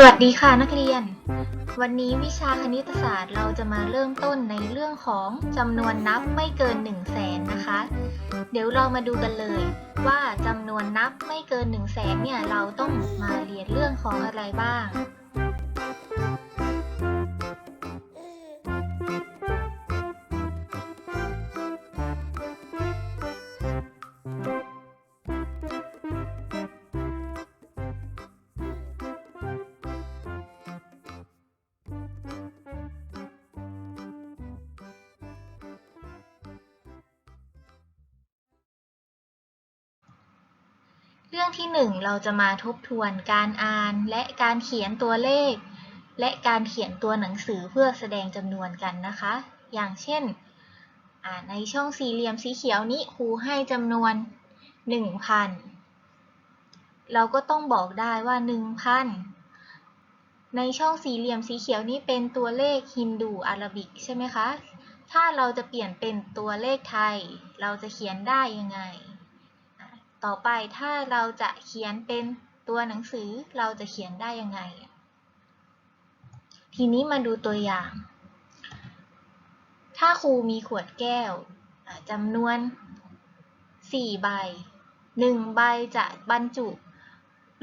สวัสดีค่ะนักเรียน วันนี้วิชาคณิตศาสตร์เราจะมาเริ่มต้นในเรื่องของจำนวนนับไม่เกิน1 0 0 0 0แสนนะคะ เดี๋ยวเรามาดูกันเลย ว่าจำนวนนับไม่เกิน1 0 0 0 0แสนเนี่ยเราต้องมาเรียนเรื่องของอะไรบ้าง เรื่องที่ 1 เราจะมาทบทวนการอ่านและการเขียนตัวเลข และการเขียนตัวหนังสือเพื่อแสดงจำนวนกันนะคะ อย่างเช่นอ่าในช่องสี่เหลี่ยมสีเขียวนี้ครูให้จำนวน 1,000 เราก็ต้องบอกได้ว่า 1,000 ในช่องสี่เหลี่ยมสีเขียวนี้เป็นตัวเลขฮินดูอาราบิกใช่ไหมคะ ถ้าเราจะเปลี่ยนเป็นตัวเลขไทย เราจะเขียนได้ยังไง ต่อไปถ้าเราจะเขียนเป็นตัวหนังสือเราจะเขียนได้ยังไง ทีนี้มาดูตัวอย่าง ถ้าครูมีขวดแก้วอ่าจำนวน 4 ใบ 1 ใบจะบรรจุ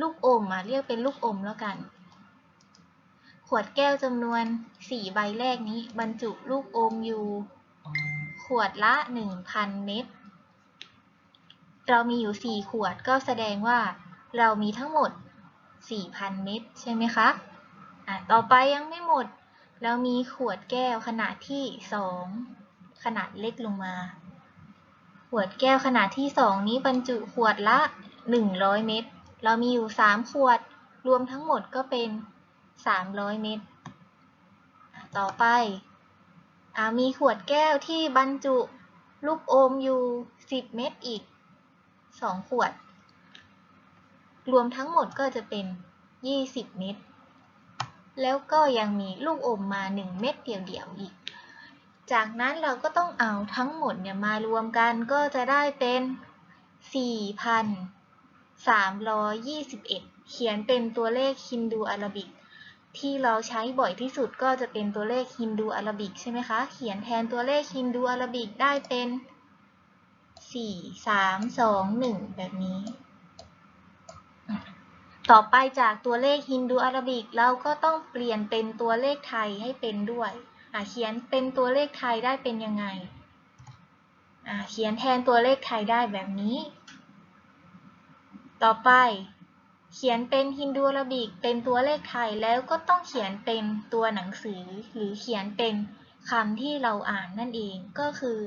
ลูกอมอะเรียกเป็นลูกอมแล้วกัน ขวดแก้วจำนวน 4 ใบแรกนี้บรรจุลูกอมอยู่ ขวดละ 1,000 เม็ด เรามีอยู่ 4 ขวดก็แสดงว่าเรามีทั้งหมด 4,000 เม็ดใช่ไหมคะอะต่อไปยังไม่หมด เรามีขวดแก้วขนาดที่ 2 ขนาดเล็กลงมา ขวดแก้วขนาดที่ 2 นี้บรรจุขวดละ 100 เม็ดเรามีอยู่ 3 ขวดรวมทั้งหมดก็เป็น 300 เม็ดอะต่อไปอะมีขวดแก้วที่บรรจุลูกอมอยู่ 10 เม็ดอีก 2ขวด รวมทั้งหมดก็จะเป็น 20 เม็ด แล้วก็ยังมีลูกอมมา 1 เม็ดเดี่ยวๆอีก จากนั้นเราก็ต้องเอาทั้งหมดเนี่ยมารวมกันก็จะได้เป็น 4,321 เขียนเป็นตัวเลขฮินดูอาราบิก ที่เราใช้บ่อยที่สุดก็จะเป็นตัวเลขฮินดูอาราบิกใช่ไหมคะ เขียนแทนตัวเลขฮินดูอาราบิกได้เป็น สี่สามสองหนึ่งแบบนี้ ต่อไปจากตัวเลขฮินดูอาราบิกเราก็ต้องเปลี่ยนเป็นตัวเลขไทยให้เป็นด้วยเขียนเป็นตัวเลขไทยได้เป็นยังไงเขียนแทนตัวเลขไทยได้แบบนี้ ต่อไป เขียนเป็นฮินดูอาราบิกเป็นตัวเลขไทยแล้วก็ต้องเขียนเป็นตัวหนังสือ หรือเขียนเป็นคำที่เราอ่านนั่นเองก็คือ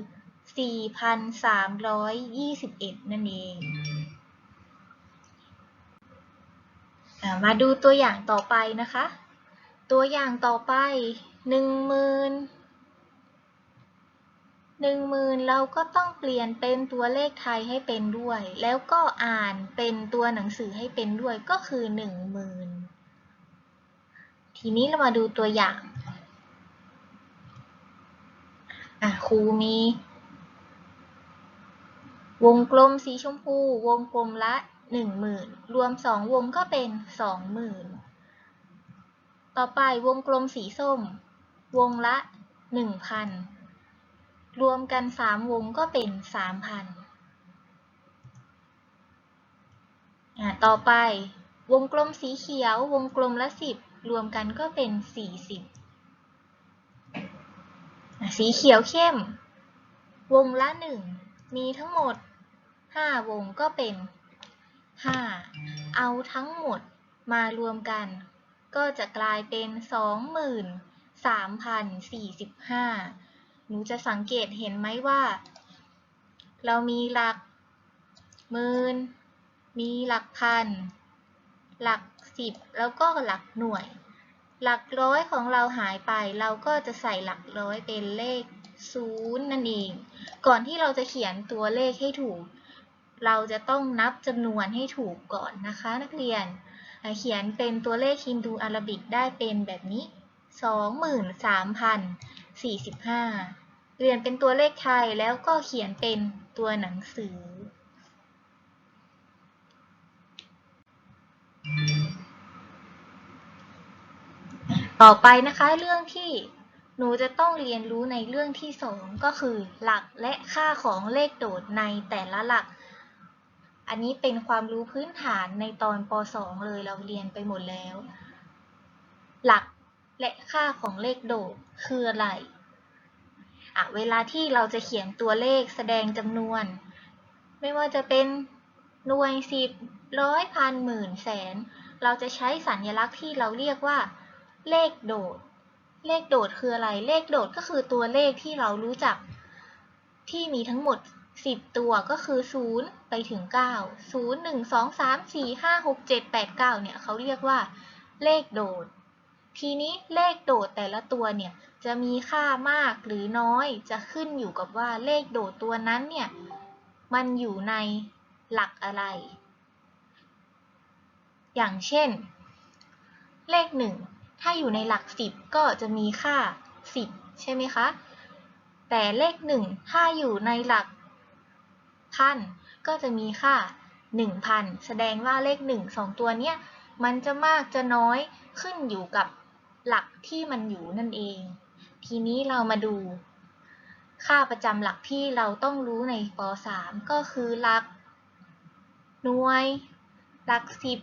4,321 นั่นเองอมาดูตัวอย่างต่อไปนะคะ ตัวอย่างต่อไป 1 0,000 10,000 เราก็ต้องเปลี่ยนเป็นตัวเลขไทยให้เป็นด้วย แล้วก็อ่านเป็นตัวหนังสือให้เป็นด้วยก็คือ 10,000 ทีนี้เรามาดูตัวอย่างอะครูมี วงกลมสีชมพู วงกลมละ 10,000 รวม 2 วงก็เป็น 20,000 ต่อไปวงกลมสีส้ม วงละ 1,000 รวมกัน 3 วงก็เป็น 3,000 ต่อไปวงกลมสีเขียว วงกลมละ 10 รวมกันก็เป็น 40 สีเขียวเข้ม วงละ 1 มีทั้งหมด 5 วงก็เป็น 5 เอาทั้งหมดมารวมกัน ก็จะกลายเป็น 23,045 หนูจะสังเกตเห็นไหมว่า เรามีหลักหมื่น มีหลักพัน หลักสิบแล้วก็หลักหน่วย หลักร้อยของเราหายไป เราก็จะใส่หลักร้อยเป็นเลข ศูนย์นั่นเอง ก่อนที่เราจะเขียนตัวเลขให้ถูก เราจะต้องนับจำนวนให้ถูกก่อนนะคะ นักเรียน เขียนเป็นตัวเลขฮินดูอาราบิกได้เป็นแบบนี้ 23,045 เรียนเป็นตัวเลขไทยแล้วก็เขียนเป็นตัวหนังสือต่อไปนะคะเรื่องที่ หนูจะต้องเรียนรู้ในเรื่องที่สองก็คือ หลักและค่าของเลขโดดในแต่ละหลัก อันนี้เป็นความรู้พื้นฐานในตอนป .2 เลยเราเรียนไปหมดแล้ว หลักและค่าของเลขโดดคืออะไรอะเวลาที่เราจะเขียนตัวเลขแสดงจำนวน ไม่ว่าจะเป็นหน่วยสิบร้อยพันหมื่นแสน เราจะใช้สัญลักษณ์ที่เราเรียกว่า เลขโดด เลขโดดคืออะไร เลขโดดก็คือตัวเลขที่เรารู้จัก ที่มีทั้งหมด 10 ตัวก็คือ 0 ไปถึง 9 0 1 2 3 4 5 6 7 8 9 เนี่ยเขาเรียกว่า เลขโดด ทีนี้เลขโดดแต่ละตัวเนี่ยจะมีค่ามากหรือน้อยจะขึ้นอยู่กับว่าเลขโดดตัวนั้นเนี่ยมันอยู่ในหลักอะไร อย่างเช่น เลข 1 ถ้าอยู่ในหลัก 10 ก็จะมีค่า 10 ใช่ไหมคะ แต่เลข 1 ถ้าอยู่ในหลักพันก็จะมีค่า 1,000 แสดงว่าเลข 1 2 ตัวเนี้ยมันจะมากจะน้อยขึ้นอยู่กับหลักที่มันอยู่นั่นเอง ทีนี้เรามาดู ค่าประจำหลักที่เราต้องรู้ในป .3 ก็คือหลัก หน่วย หลักสิบ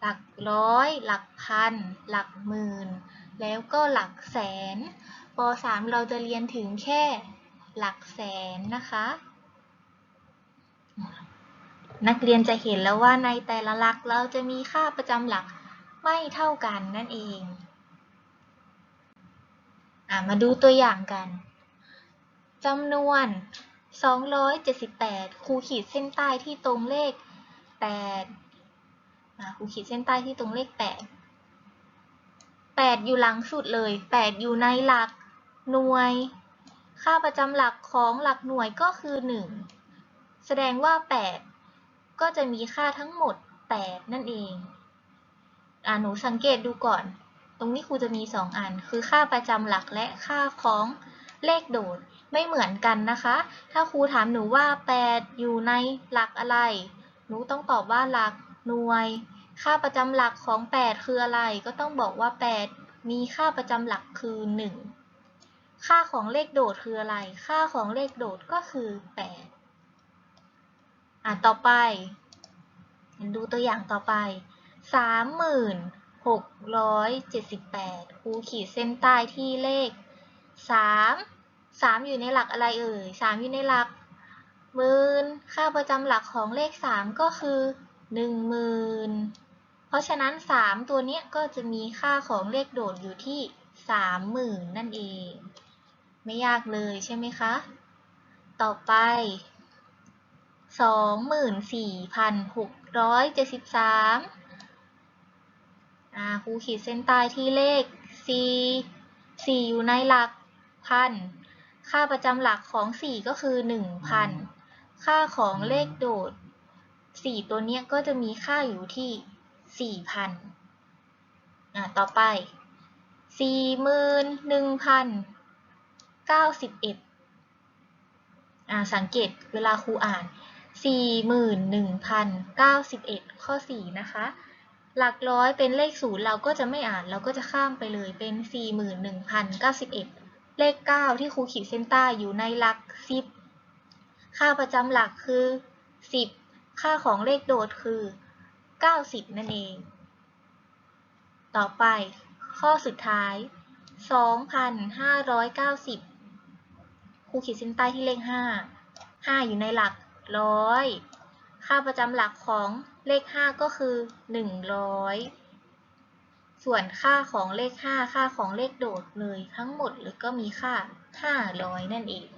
หลักร้อย หลักพัน หลักหมื่น แล้วก็หลักแสนป .3 เราจะเรียนถึงแค่หลักแสนนะคะ นักเรียนจะเห็นแล้วว่าในแต่ละหลักเราจะมีค่าประจำหลักไม่เท่ากันนั่นเองอมาดูตัวอย่างกันจำนวน 278 ครูขีดเส้นใต้ที่ตรงเลข 8 ครูขีดเส้นใต้ที่ตรงเลข 8 8 อยู่หลังสุดเลย 8 อยู่ในหลักหน่วย ค่าประจำหลักของหลักหน่วยก็คือ 1 แสดงว่า 8 ก็จะมีค่าทั้งหมด 8 นั่นเองอ่าหนูสังเกตดูก่อน ตรงนี้ครูจะมี 2 อัน คือค่าประจำหลักและค่าของเลขโดดไม่เหมือนกันนะคะ ถ้าครูถามหนูว่า 8 อยู่ในหลักอะไร หนูต้องตอบว่าหลัก หน่วย ค่าประจำหลักของ 8 คืออะไร ก็ต้องบอกว่า 8 มีค่าประจำหลักคือ 1 ค่าของเลขโดดคืออะไร ค่าของเลขโดดก็คือ 8 อะ ต่อไป ดูตัวอย่างต่อไปสามหมื่นหกร้อยเจ็ดสิบแปดครูขีดเส้นใต้ที่เลขสามสามอยู่ในหลักอะไรเอ่ยสามอยู่ในหลักหมื่นค่าประจำหลักของเลขสามก็คือ หนึ่งหมื่นเพราะฉะนั้นสามตัวนี้ก็จะมีค่าของเลขโดดอยู่ที่สามหมื่นนั่นเอง ไม่ยากเลยใช่ไหมคะ ต่อไปสองหมื่นสี่พันหกร้อยเจ็ดสิบสามครูขีดเส้นใต้ที่เลข4 4อยู่ในหลักพัน ค่าประจำหลักของ 4 ก็คือ 1,000 ค่าของเลขโดด 4ตัวเนี้ยก็จะมีค่าอยู่ที่4,000อ่าต่อไป41,091อ่าสังเกตเวลาครูอ่าน41,091ข้อ4นะคะ หลักร้อยเป็นเลขศูนย์เราก็จะไม่อ่านเราก็จะข้ามไปเลยเป็น41,091เลข9ที่ครูขีดเส้นใต้อยู่ในหลัก10ค่าประจำหลักคือ10 ค่าของเลขโดดคือ 90 นั่นเอง ต่อไปข้อสุดท้าย 2,590ครูขีดเส้นใต้ที่เลข 5 5 อยู่ในหลักร้อยค่าประจำหลักของเลข 5 ก็คือ 100 ส่วนค่าของเลข 5 ค่าของเลขโดดเลยทั้งหมดเลยก็มีค่า 500 นั่นเอง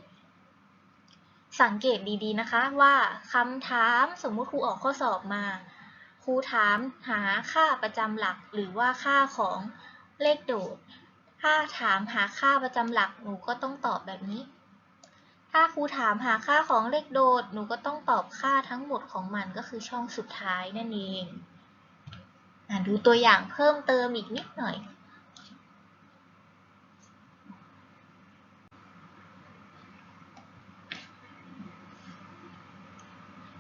สังเกตดีๆนะคะว่าคำถามสมมุติครูออกข้อสอบมา ครูถามหาค่าประจำหลักหรือว่าค่าของเลขโดด ถ้าถามหาค่าประจำหลักหนูก็ต้องตอบแบบนี้ ถ้าครูถามหาค่าของเลขโดด หนูก็ต้องตอบค่าทั้งหมดของมันก็คือช่องสุดท้ายนั่นเองดูตัวอย่างเพิ่มเติมอีกนิดหน่อย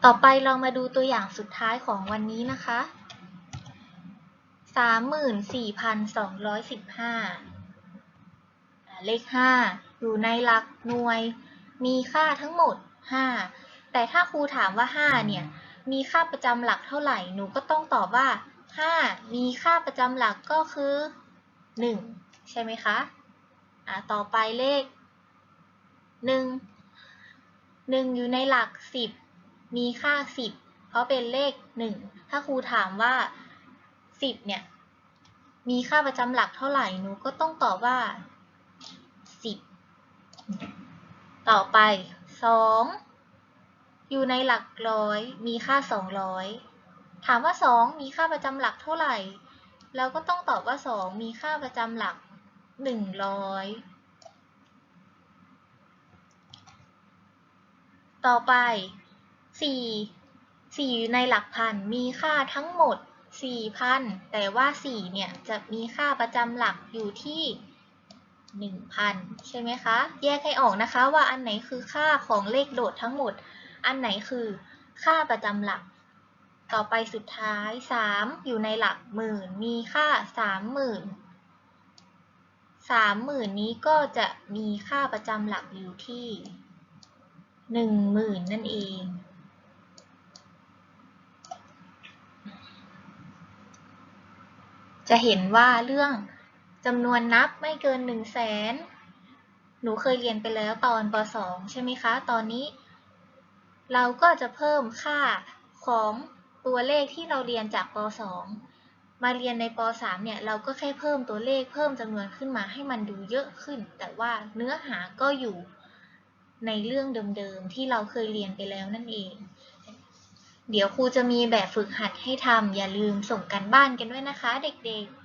ต่อไปเรามาดูตัวอย่างสุดท้ายของวันนี้นะคะสามหมื่นสี่พันสองร้อยสิบห้าเลขห้าอยู่ในหลักหน่วย มีค่าทั้งหมดห้าแต่ถ้าครูถามว่าห้าเนี่ย มีค่าประจำหลักเท่าไหร่ หนูก็ต้องตอบว่าห้ามีค่าประจำหลักก็คือหนึ่งใช่ไหมคะอ่าต่อไปเลขหนึ่งหนึ่งอยู่ในหลักสิบ มีค่าสิบเพราะเป็นเลขหนึ่งถ้าครูถามว่าสิบเนี่ย มีค่าประจำหลักเท่าไหร่หนูก็ต้องตอบว่าสิบต่อไปสองอยู่ในหลักร้อย มีค่าสองร้อยถามว่าสองมีค่าประจำหลักเท่าไหร่ เราก็ต้องตอบว่าสองมีค่าประจำหลักหนึ่งร้อยต่อไป สี่สี่อยู่ในหลักพันมีค่าทั้งหมดสี่พันแต่ว่าสี่เนี่ย จะมีค่าประจำหลักอยู่ที่หนึ่งพันใช่ไหมคะ แยกให้ออกนะคะว่าอันไหนคือค่าของเลขโดดทั้งหมด อันไหนคือค่าประจำหลัก ต่อไปสุดท้ายสามอยู่ในหลักหมื่น มีค่าสามหมื่นสามหมื่นนี้ก็จะมีค่าประจำหลักอยู่ที่หนึ่งหมื่นนั่นเอง จะเห็นว่าเรื่องจำนวนนับไม่เกินหนึ่งแสนหนูเคยเรียนไปแล้วตอนป .2 ใช่ไหมคะ ตอนนี้ เราก็จะเพิ่มค่าของตัวเลขที่เราเรียนจากป .2 มาเรียนในป .3 เนี่ย เราก็แค่เพิ่มตัวเลขเพิ่มจำนวนขึ้นมาให้มันดูเยอะขึ้น แต่ว่าเนื้อหาก็อยู่ในเรื่องเดิมๆที่เราเคยเรียนไปแล้วนั่นเอง เดี๋ยวครูจะมีแบบฝึกหัดให้ทำอย่าลืมส่งกันบ้านกันด้วยนะคะเด็กๆ